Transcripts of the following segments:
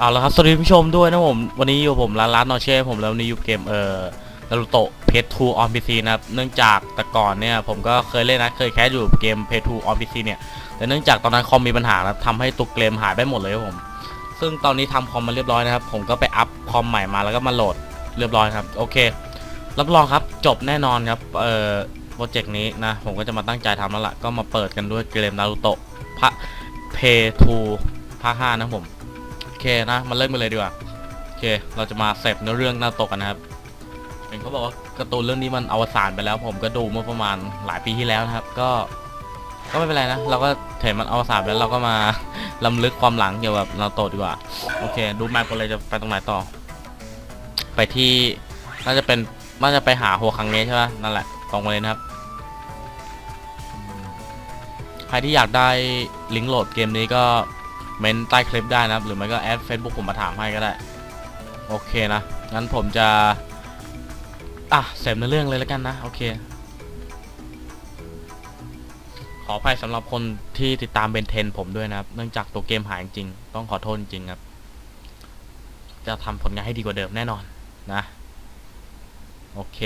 เอาละครับ สวัสดีผู้ชมด้วยนะผม วันนี้อยู่ผมร้านร้านนอเช่ผมแล้ววันนี้อยู่เกมเอ่อนารูโตะเพจทูออนพีซีนะครับ เนื่องจากแต่ก่อนเนี่ยผมก็เคยเล่นนะเคยแคสอยู่เกมเพจทูออนพีซีเนี่ย แต่เนื่องจากตอนนั้นคอมมีปัญหาแล้วทำให้ตัวเกมหายไปหมดเลยครับผม ซึ่งตอนนี้ทำคอมมาเรียบร้อยนะครับ ผมก็ไปอัพคอมใหม่มาแล้วก็มาโหลดเรียบร้อยครับ โอเค รับรองครับ จบแน่นอนครับ เอ่อ โปรเจกต์นี้นะ ผมก็จะมาตั้งใจทำแล้วล่ะ ก็มาเปิดกันด้วยเกมนารูโตะพระเพทูภาคห้านะผม เคนะมาเริ่มกันเลยดีกว่าโอเค เราจะมาเสพเนื้อเรื่องหน้าตะกันนะครับเห็นเขาบอกว่าการ์ตูนเรื่องนี้มันอวสานไปแล้ว ผมก็ดูเมื่อประมาณหลายปีที่แล้วนะครับ ก็ ก็ไม่เป็นไรนะ เราก็เห็นมันอวสานแล้วเราก็มาลำลึกความหลังเกี่ยวกับนารูโตะดีกว่า โอเค ดูแมปกันเลยจะไปตรงไหนต่อ ไปที่น่าจะเป็นน่าจะไปหาโฮคังเนะใช่ไหมนั่นแหละตรงไปเลยนะครับใครที่อยากได้ลิงก์โหลดเกมนี้ก็ เมนใต้คลิปได้นะครับ หรือไม่ก็แอด Facebook ผมมาถามให้ก็ได้ โอเคนะ งั้นผมจะ อ่ะเสร็จในเรื่องเลยแล้วกันนะ โอเค ขออภัยสำหรับคนที่ติดตามเบนเทนผมด้วยนะครับ เนื่องจากตัวเกมหายจริงๆต้องขอโทษจริงๆครับ จะทำผลงานให้ดีกว่าเดิมแน่นอนนะ โอเค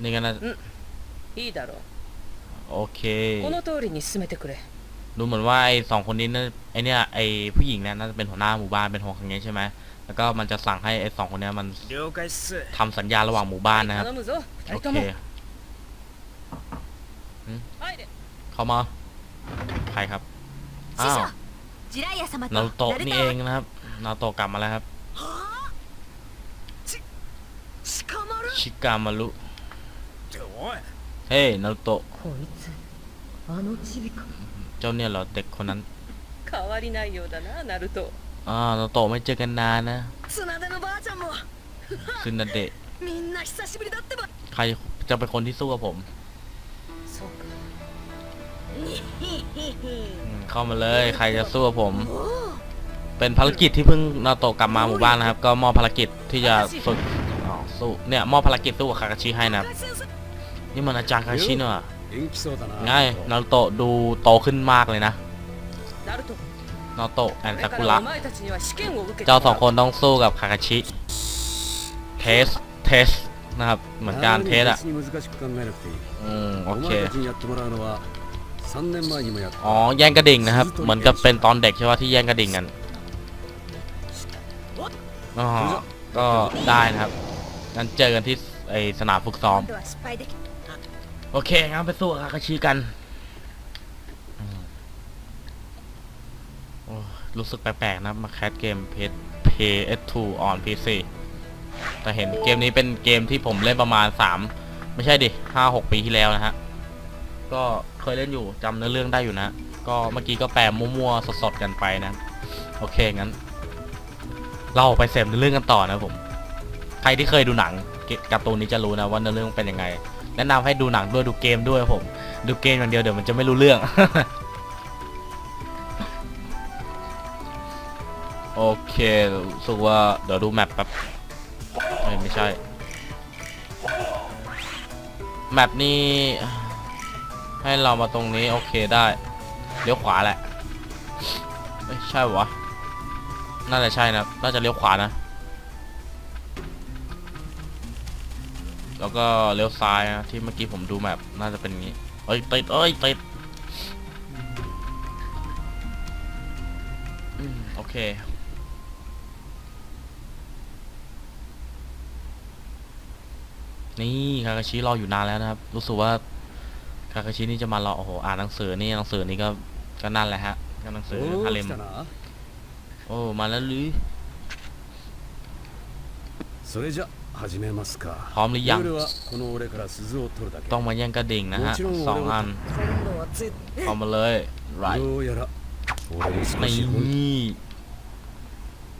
นี่กันนะ いいだろ โอเค うこの通りに進めてくれ ดูเหมือนว่าไอ้สองคนนี้นะไอเนี่ยไอผู้หญิงเนี่ยน่าจะเป็นหัวหน้าหมู่บ้านเป็นหัวคังเงะใช่ไหมแล้วก็มันจะสั่งให้ไอ้สองคนเนี้ยมัน 了解っす ทำสัญญาระหว่างหมู่บ้านนะครับ 頼むぞ โอ 二人 เค とも入れ เข้ามา ใครครับ อ้าว ジライア様 นา と รูโตะนี่เองนะครับ นารูโตะกลับมาแล้วครับ しかまる ชิกามารุ っておい เฮ้ย นารูโตะ こいつあのチビか เจ้าเนี่ยเหรอเด็กคนนั้น 変わりないようだなナルト อ่านารูโตะไม่เจอกันนานนะ 綱手のばあちゃんも ซึนาเดะ みんな久しぶりだってば ใครจะเป็นคนที่สู้กับผม そうか อืมเข้ามาเลย ใครจะสู้กับผม おお เป็นภารกิจที่เพิ่งนาโตะกลับมาหมู่บ้านนะครับ ก็มอบภารกิจที่จะฝึกอ๋อสู้เนี่ยมอบภารกิจสู้กับคาคาชิให้นะครับ 先生 นี่มันอาจารย์คาชินะง่ายนารุโตะดูโตขึ้นมากเลยนะนารุโตะแอนซากุระเจ้าสองคนต้องสู้กับคาคาชิ เทส เทส นะครับ เหมือนการเทสอะ อืม โอเคอ๋อ แย่งกระดิ่งนะครับ เหมือนกับเป็นตอนเด็กใช่ไหมที่แย่งกระดิ่งกันอ๋อก็ได้นะครับงั้นเจอกันที่ไอสนามฝึกซ้อม โอเคงั้นไปสู้คาคาชิกันโอ้รู้สึกแปลกๆนะมาแคสเกม PS2 on PC แต่เห็นเกมนี้เป็นเกมที่ผมเล่นประมาณ 3 ไม่ใช่ดิ 5-6 ปีที่แล้วนะฮะ ก็เคยเล่นอยู่จำเนื้อเรื่องได้อยู่นะ ก็เมื่อกี้ก็แปลมั่วๆ สดๆ กันไปนะ โอเค งั้น เราไปเสพเนื้อเรื่องกันต่อนะผม ใครที่เคยดูหนังกการ์ตูนนี้จะรู้นะว่าเนื้อเรื่องเป็นยังไง แนะนำให้ดูหนังด้วยดูเกมด้วยผม ดูเกมอย่างเดียวเดี๋ยวมันจะไม่รู้เรื่อง โอเคสึกว่าเดี๋ยวดูแมปแป๊บไม่ใช่ แมปนี้ให้เรามาตรงนี้ โอเคได้เลี้ยวขวาแหละไม่ใช่วะน่าจะใช่นะน่าจะเลี้ยวขวานะ แล้วก็เลี้ยวซ้ายนะที่เมื่อกี้ผมดูแมปน่าจะเป็นอย่างนี้เอ้ยติดเอ้ยติดอืมโอเค นี่คาคาชิรออยู่นานแล้วนะครับ รู้สึกว่าคาคาชินี่จะมารอโอ้โหอ่านหนังสือนี่หนังสือนี่ก็ก็นั่นแหละฮะก็หนังสือ お ฮา お เลม 来たな โอ้มาแล้วหรือ それじゃ 始めますか พร้อมหรือยัง ルールはこの俺から鈴を取るだけ ต้องมาแย่งกระดิ่งนะฮะ もちろん สอง 俺 อั は น 今度は絶 พร้อมมาเลยไร どうやら俺も少 นี่ し本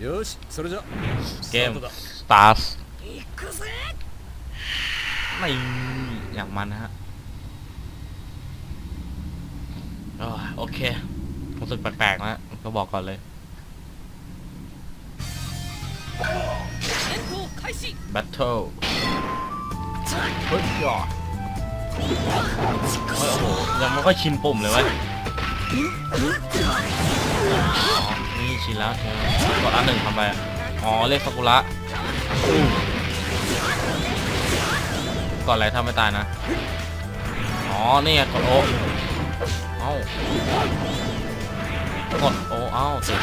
よしそれじゃ เกม スタートだ Stars 行くぜไม่อย่างมันนะฮะโอ้ยโอเครู้สึกแปลกๆนะก็บอกก่อนเลย แบทเทิลเฮ้ยหยอโอ้โหยังไม่ค่อยชินปุ่มเลยวะนี่ชินแล้วเธอกดอันหนึ่งทำไปอะอ๋อเลขซากุระก่อนอะไรทำไม่ตายนะ อ๋อนี่ไงกดโอเอ้ากดโอเอ้าเสร็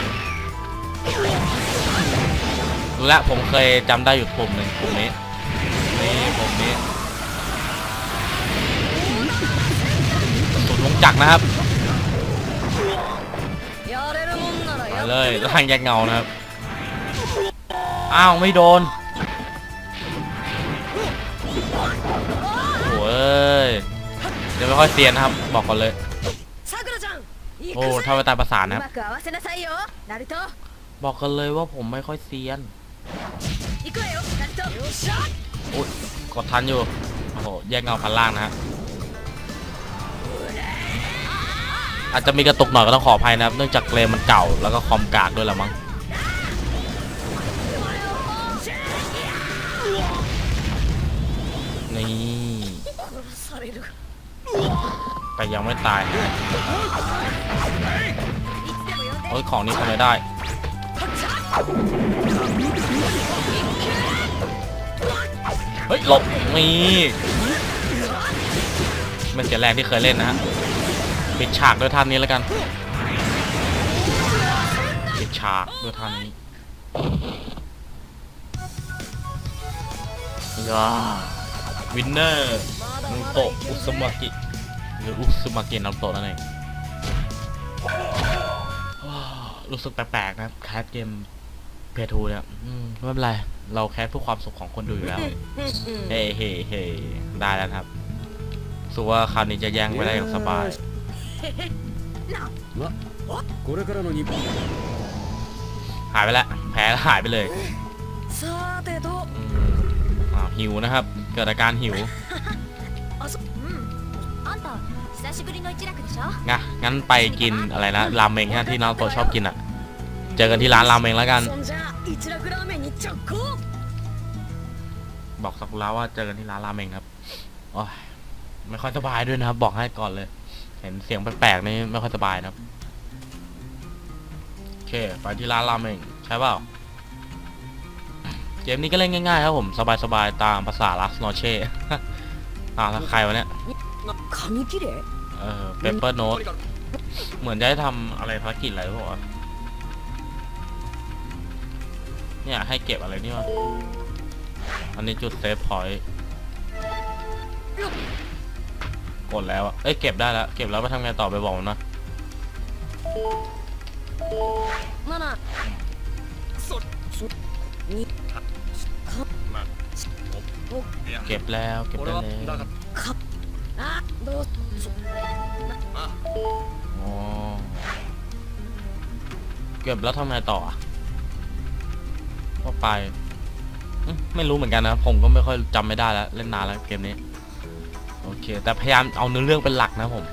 และผมเคยจำได้อยู่ปุ่มหนึ่งปุ่มนี้ นี่ปุ่มนี้สุดวงจักนะครับเลยทางแยกเงานะครับ อ้าว ไม่โดนโอ้ยเดี๋ไม่ค่อยเสียนนะครับ บอกก่อนเลย โอ้ทำไปตามประสานนะครับ บอกกันเลยว่าผมไม่ค่อยเซียน โอ้ยกดทันอยู่ โอ้โห แยกเงาพันล่างนะฮะ อาจจะมีกระตุกหน่อยก็ต้องขออภัยนะครับ เนื่องจากเกรมันเก่าแล้วก็คอมกากด้วยละมั้ง นี่ แต่ยังไม่ตาย โอ้ยของนี้ทำไมได้ เฮ้ยหลบนี่มันเสียแรงที่เคยเล่นนะฮะปิดฉากด้วยท่านนี้แล้วกันปิดฉากด้วยท่านนี้ยาวินเนอร์นุโตะอุสมากิหรืออุสมากินาโตะนั่นเองรู้สึกแปลกๆนะแคสเกม เพทูเนี่ยอืมไม่เป็นไร เราแคสเพื่อความสุขของคนดูอยู่แล้ว เฮ้เฮ้เฮ้ได้แล้วนะครับสู้ว่าคราวนี้จะแย่งไม่ได้อย่างสบาย まこれからの日本 หายไปแล้ว แพ้แล้วหายไปเลย さーてと อืมอ้าวหิวนะครับ เกิดอาการหิว あそうんあんた久しぶりの一楽でしょ งะงั้นไปกินอะไรนะ รามเมงฮะที่น้องโตชอบกินอ่ะ เจอกันที่ร้านรามเมงแล้วกัน そんじゃ 一楽ラーメンに直行 บอกสักแล้วว่าเจอกันที่ร้านรามเมงครับโอ้ยไม่ค่อยสบายด้วยนะครับ บอกให้ก่อนเลย เห็นเสียงแปลกๆนี่ไม่ค่อยสบายนะครับ โอเค ไปที่ร้านรามเมงใช่เปล่า เกมนี้ก็เล่นง่ายๆครับผม สบายๆ ตามภาษาลัสโนเช่ อ้าวแล้วใครวะเนี่ย 紙切れ เออเปเปอร์โน้ตเหมือนจะให้ทำอะไรภารกิจอะไรหรือเปล่าวะ เนี่ยให้เก็บอะไรนี่วะอันนี้จุดเซฟพอยต์กดแล้วอะเอ้ยเก็บได้แล้ว เก็บแล้วไปทำไงต่อไปบอกมันนะมานะเก็บแล้วเก็บได้แล้วเก็บแล้วทำไงต่ออะ ก็ไปไม่รู้เหมือนกันนะผมก็ไม่ค่อยจำไม่ได้แล้วเล่นนานแล้วเกมนี้ โอเค แต่พยายามเอาเนื้อเรื่องเป็นหลักนะผม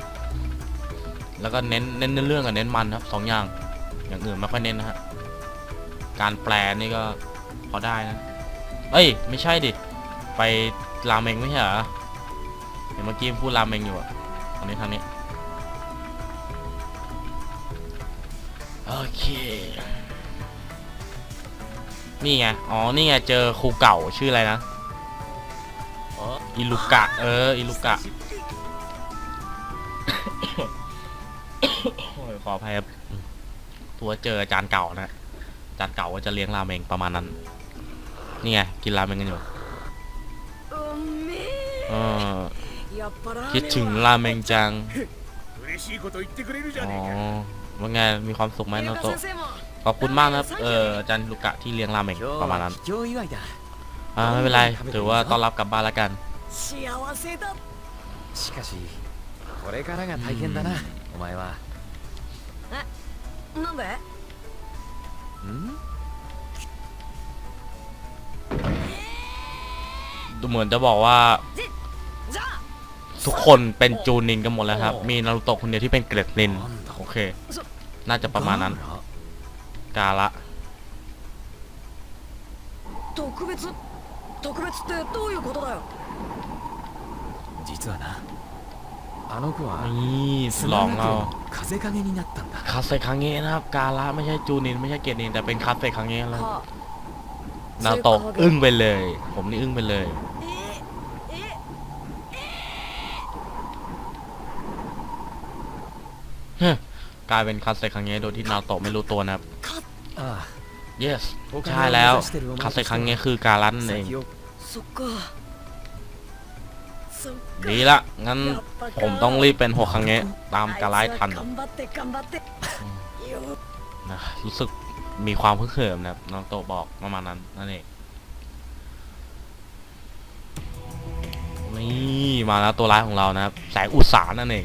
แล้วก็เน้นเน้นเนื้อเรื่องกับเน้นมันครับสองอย่าง อย่างอื่นไม่ค่อยเน้นนะฮะการแปลนี่ก็พอได้นะเอ้ย ไม่ใช่ดิไปราเมงไม่ใช่เหรอเห็นเมื่อกี้พูดราเมงอยู่อะตรงนี้ทางนี้โอเค นี่ไง อ๋อ นี่ไง เจอครูเก่าชื่ออะไรนะอิลูกะ เออ อิลูกะ ขออภัยตัวเจออาจารย์เก่านะอาจารย์เก่าก็จะเลี้ยงราเมงประมาณนั้น นี่ไง กินราเมงกันอยู่เออคิดถึงราเมงจัง อ๋อว่าไง มีความสุขไหมนาโตะ ขอบคุณมากนะครับ เอออาจารย์ลูกะที่เลี้ยงราเมงประมาณนั้น 今日祝いだ อ่าไม่เป็นไร ถือว่าต้อนรับกลับบ้านแล้วกัน 幸せだしかしこれからが大変だなお前はなんでん ดูเหมือนจะบอกว่า じゃあ ทุกคนเป็นจูนินกันหมดแล้วครับ มีนารุโตะคนเดียวที่เป็นเกรดนิน โอเค น่าจะประมาณนั้น กาละ 特別特別ってどういうことだよ実はな あの子は นี่หลอกเรา 風影になったんだ คาเซคังเงะนะครับ กาละไม่ใช่จูนินไม่ใช่เกยรตนินแต่เป็นคาเซคังเงะแล้ว か นาโตะอึ้งไปเลย ผมนี่อึ้งไปเลย กลายเป็นคาเซคังเงะโดยที่นาโตะไม่รู้ตัวนะครับ あ yes お金を ใช่แล้ว 目指してるお前 คาเซคังเงะคือกาลัน あ นั่นเอง 先をそっかそっか ดีละงั้น やっぱか ผมต้องรีบเป็นหกคังเงะตามกาไลทัน あいつは頑張って頑張ってよ นะรู้สึกมีความพึกเหิมนะครับน้องโตะบอกประมาณนั้นนั่นเองนี่มาแล้วตัวร้ายของเรานะครับ แสงอุตสานั่นเอง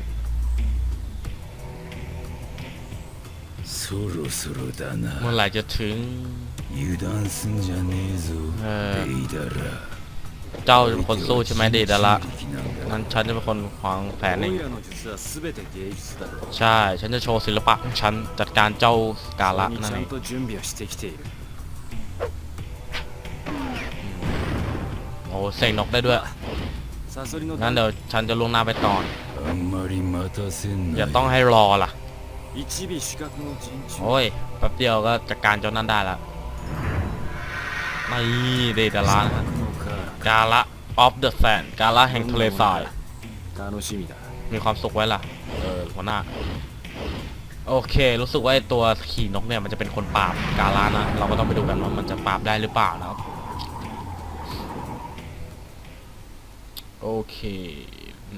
そろそろだな เมื่อไหร่จะถึง 油断すんじゃねえぞえーデイダラ เจ้าเป็นคนสู้ใช่ไหมเดดาละ 力なんだ งั้นฉันจะเป็นคนวางแผนเอง オイラの術は全て芸術だ ใช่ ฉันจะโชว์ศิลปะของฉันจัดการเจ้ากาละ ここに นั่น ちゃ เอน ง と準備はしてきている โอ้เสกนกได้ด้วย サソリの งั้นเดี๋ยวฉันจะลวงหน้าไปก่อน あんまり待たせん อย่า な ต้องให้รอล่ะ 一尾主角の陣中 โอ้ยแป๊บเดียวก็จัดการเจ้านั่นได้ละไม่เดดาระนะกาละออฟเดอะแซนกาละแห่งทะเลทรายมีความสุขไว้ล่ะ เออหัวหน้า โอเค รู้สึกว่าตัวขี่นกเนี่ยมันจะเป็นคนปราบกาละนะ เราก็ต้องไปดูกันว่ามันจะปราบได้หรือเปล่านะครับ โอเค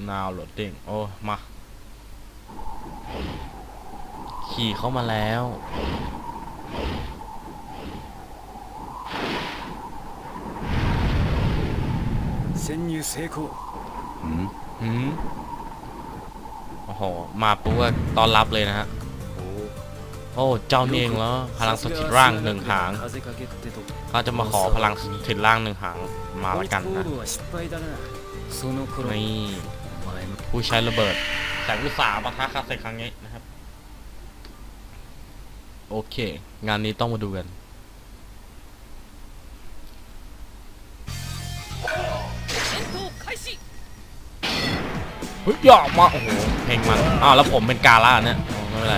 now loading โอ้ มา ขี่เข้ามาแล้ว 潜入成功 หืมโอ้โห มาปุ๊บก็ต้อนรับเลยนะฮะ โอ้ เจ้านี่เองเหรอพลังสถิตร่างหนึ่งหาง 風影ってとこ เขาจะมาขอพลังสถิตร่างหนึ่งหาง มาละกันนะ こいつ行動は失敗だなその頃 นี่ お前も ผู้ใช้ระเบิด แสงอุตสาหปะทะคาเซครั้งนี้นะครับ โอเค งานนี้ต้องมาดูกัน เฮ้ยหยอกมาโอ้โหเพลงมัน อ้าวแล้วผมเป็นกาล่าเนี่ยไม่เป็นไร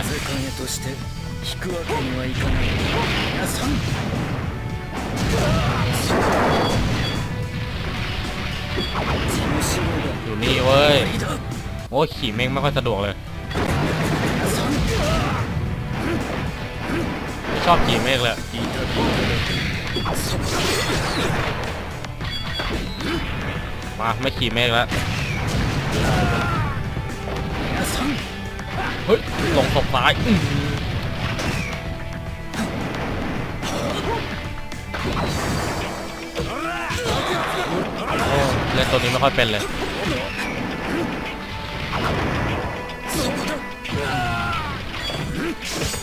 อยู่นี่เว้ย โอ้ขี่เม่งไม่ค่อยสะดวกเลย ชอบขี่เมฆเลยมาไม่ขี่เมฆแล้วเฮ้ยลงศพซ้ายเล่นตัวนี้ไม่ค่อยเป็นเลยโ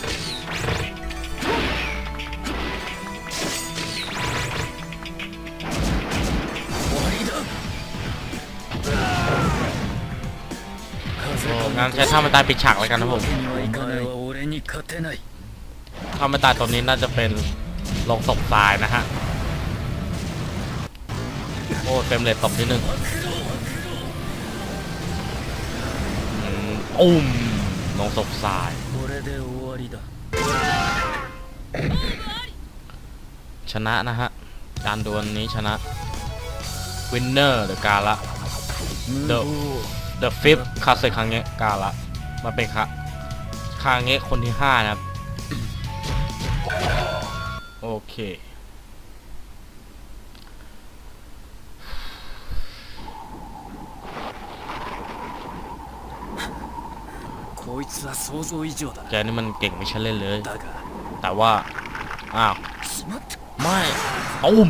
งั้นใช้ท่ามันตายปิดฉากแล้วกันนะผมท่ามันตายตรงนี้น่าจะเป็นลงศพตายนะฮะ โอ้เฟรมเรทตกนิดนึงอุ้มลงศกทรายชนะนะฮะ การดวลนี้ชนะ วินเนอร์หรือการละเดอะ The Fifth คาเซครั้งนี้กาละมันเป็นคาคาเงะคนที่ห้านะครับ โอเคแกนี่มันเก่งไม่ใช่เล่นเลย แต่ว่า อ้าว ไม่ เอาอุ้ม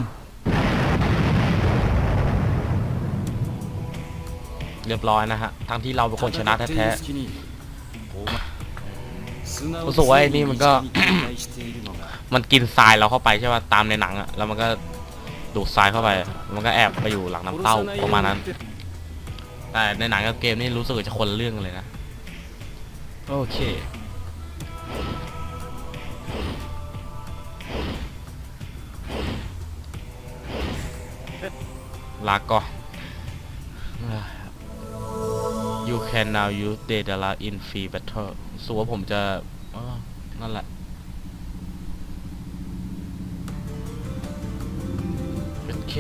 รียบร้อยนะฮะ ทั้งที่เราเป็นคนชนะแท้ๆรู้สึกว่าไอ้นี่มันก็ มันกินทรายเราเข้าไปใช่ป่ะ ตามในหนังอะแล้วมันก็ดูดทรายเข้าไป มันก็แอบไปอยู่หลังน้ำเต้าประมาณนั้น แต่ในหนังกับเกมนี่รู้สึกจะคนเรื่องเลยนะ โอเคลาก่อน you can now use data in free battle สูว่าผมจะนั่นแหละโอเค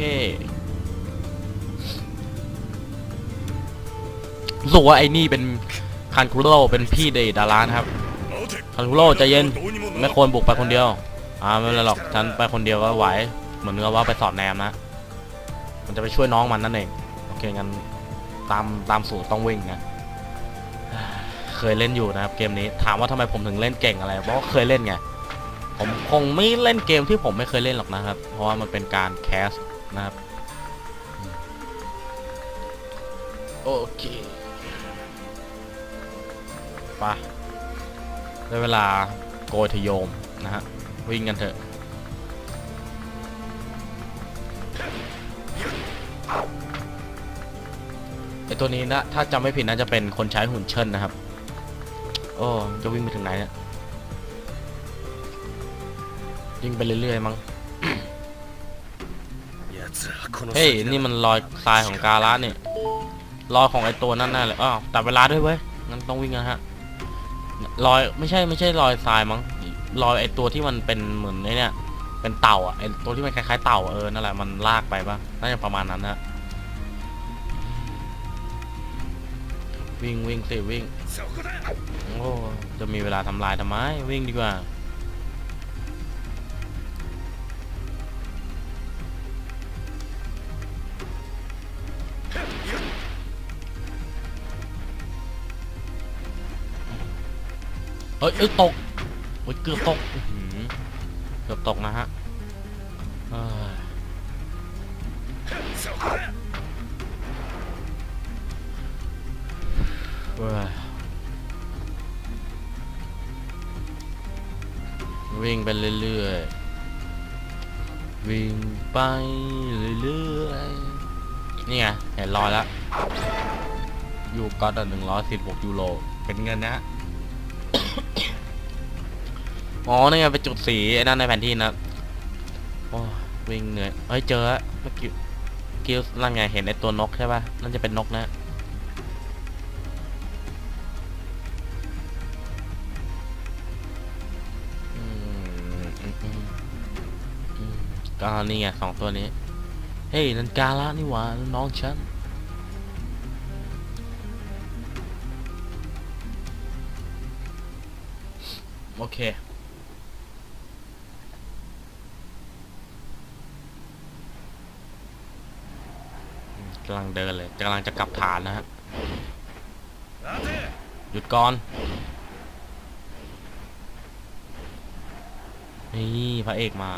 สึกว่าไอ้นี่เป็นคันคุโร่เป็นพี่เดดารานะครับคันคุโร่ใจเย็นไม่ควรบุกไปคนเดียว อ่าไม่เป็นไรหรอกฉันไปคนเดียวก็ไหว เหมือนกับว่าไปสอดแนมนะ มันจะไปช่วยน้องมันนั่นเอง โอเคงั้น ตามตามสูตรต้องวิ่งนะเคยเล่นอยู่นะครับเกมนี้ถามว่าทำไมผมถึงเล่นเก่งอะไรเพราะว่าเคยเล่นไงผมคงไม่เล่นเกมที่ผมไม่เคยเล่นหรอกนะครับ เพราะว่ามันเป็นการแคสนะครับโอเคไปได้เวลาโกยทะโยมนะฮะวิ่งกันเถอะ ไอตัวนี้นะถ้าจำไม่ผิดน่าจะเป็นคนใช้หุ่นเชิญนะครับ โอ้จะวิ่งไปถึงไหนเนี่ยวิ่งไปเรื่อยๆมั้งเฮ้ยนี่มันรอยทรายของกาลาเนี่ยรอยของไอตัวนั่นแน่เลยอ้าวแต่เวลาด้วยเว้ยงั้นต้องวิ่งนะฮะรอยไม่ใช่ไม่ใช่รอยทรายมั้งรอยไอตัวที่มันเป็นเหมือนไอเนี่ยเป็นเต่าอะไอตัวที่มันคล้ายๆเต่าเออนั่นแหละมันลากไปปะน่าจะประมาณนั้นนะ วิ่งวิ่งสิวิ่งโอ้จะมีเวลาทำลายทำไมวิ่งดีกว่าเอ้ยเอ้ตกเอ้ยเกือบตกเกือบตกนะฮะ ว้ยวิ่งไปเรื่อยๆ วิ่งไปเรื่อยๆ นี่ไง เห็นรอยแล้ว ยูก็อตหนึ่งร้อยสิบหกยูโร เป็นเงินนะฮะอ๋อนี่ไงเป็นจุดสีไอ้นั่นในแผนที่นะโอ้วิ่งเหนื่อยเฮ้ย เจอแล้วเมื่อกี้กิ้วนั่นไง เห็นไอ้ตัวนกใช่ป่ะ นั่นจะเป็นนกนะ ก็นี่ไงสองตัวนี้ เฮ้ยนันกาละนี่หว่าน้องฉันโอเคกำลังเดินเลยกำลังจะกลับฐานนะฮะหยุดก่อน นี่พระเอกมา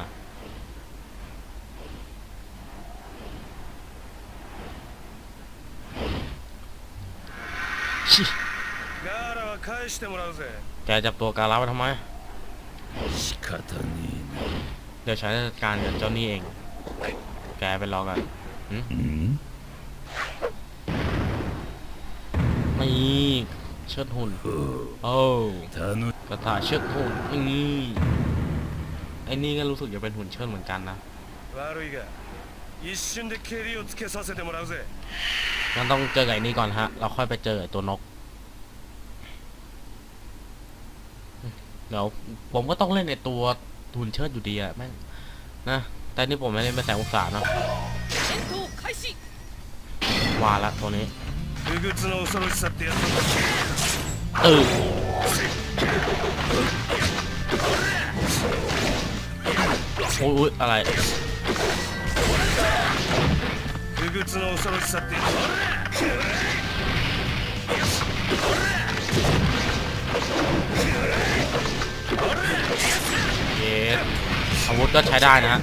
แกจับตัวการลาไปทำไมเดี๋ยวใช้การกับเจ้านี่เอง แกไปรอกันนี่เชิดหุ่น โอ้กระถาเชิดหุ่นนี่ไอ้นี่ก็รู้สึกจะเป็นหุ่นเชิดเหมือนกันนะ 一瞬で蹴りをつけさせてもらうぜ งั้นต้องเจอกับไอ้นี่ก่อนฮะ เราค่อยไปเจอไอ้ตัวนก เดี๋ยวผมก็ต้องเล่นไอ้ตัวหุ่นเชิดอยู่ดีอะแม่งนะ แต่นี่ผมไม่เล่นเป็นแสงอุตสาห์เนอะ 戦闘開始 ว่าละตัวนี้ 不屈の恐ろしさってやつだ เออโอ้ยอุ๊ยอะไร 不屈の恐ろしさってやつ เยสอาวุธก็ใช้ได้นะฮะ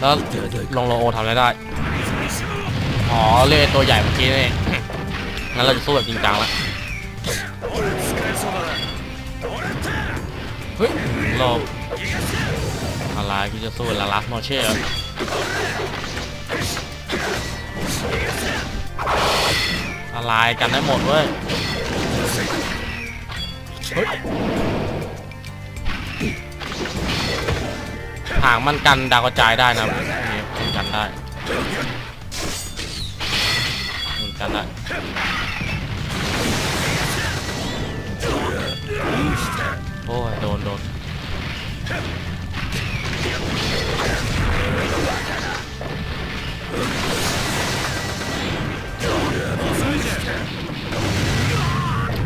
แล้วลงโลโอทำอะไรได้ อ๋อ เรียกไอ้ตัวใหญ่เมื่อกี้นี่เอง งั้นเราจะสู้แบบจริงจังแล้ว 使えそうだな เฮ้ยโลบ อะไรกูจะสู้ลาลัสโมเช่เหรออะไรกันได้หมดเว้ยเฮ้ยหางมันกันดาวกระจายได้นะมันกันได้มือนกันละโอ้ยโดนโดน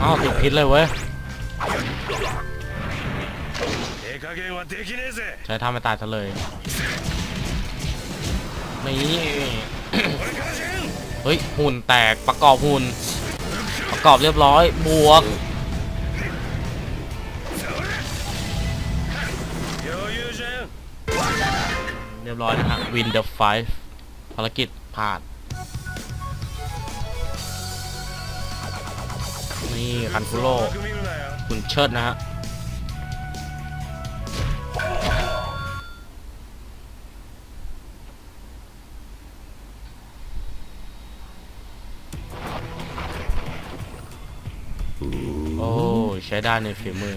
อ้าวติดพิษเลยเว้ยใช้ทำให้ตายซะเลยนี่เฮ้ยหุ่นแตกประกอบหุ่นประกอบเรียบร้อยบวกเรียบร้อยนะครับวินเดอร์ไฟภารกิจผ่าน นี่คันฟุโร่คุณเชิดนะฮะโอ้ใช้ได้ในฝีมือ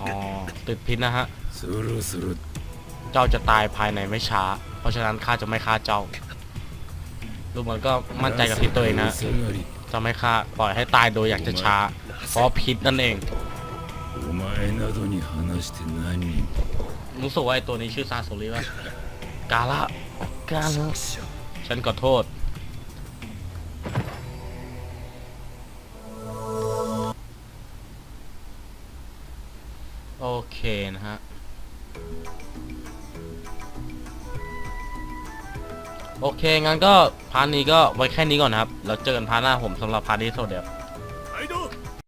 อ๋อติดพิษนะฮะ เจ้าจะตายภายในไม่ช้า เพราะฉะนั้นข้าจะไม่ฆ่าเจ้า ดูเหมือนก็มั่นใจกับพิษตัวเองนะจะไม่ฆ่าปล่อยให้ตายโดยอย่างช้าเพราะพิษนั่นเองรู้สึกว่าไอตัวนี้ชื่อซาโซริวะกาละกาละฉันขอโทษ โอเคนะฮะ โอเคงั้นก็พาร์ทนี้ก็ไว้แค่นี้ก่อนนะครับ แล้วเจอกันพาร์ทหน้าผมสำหรับพาร์ทนี้สวัสดีครับ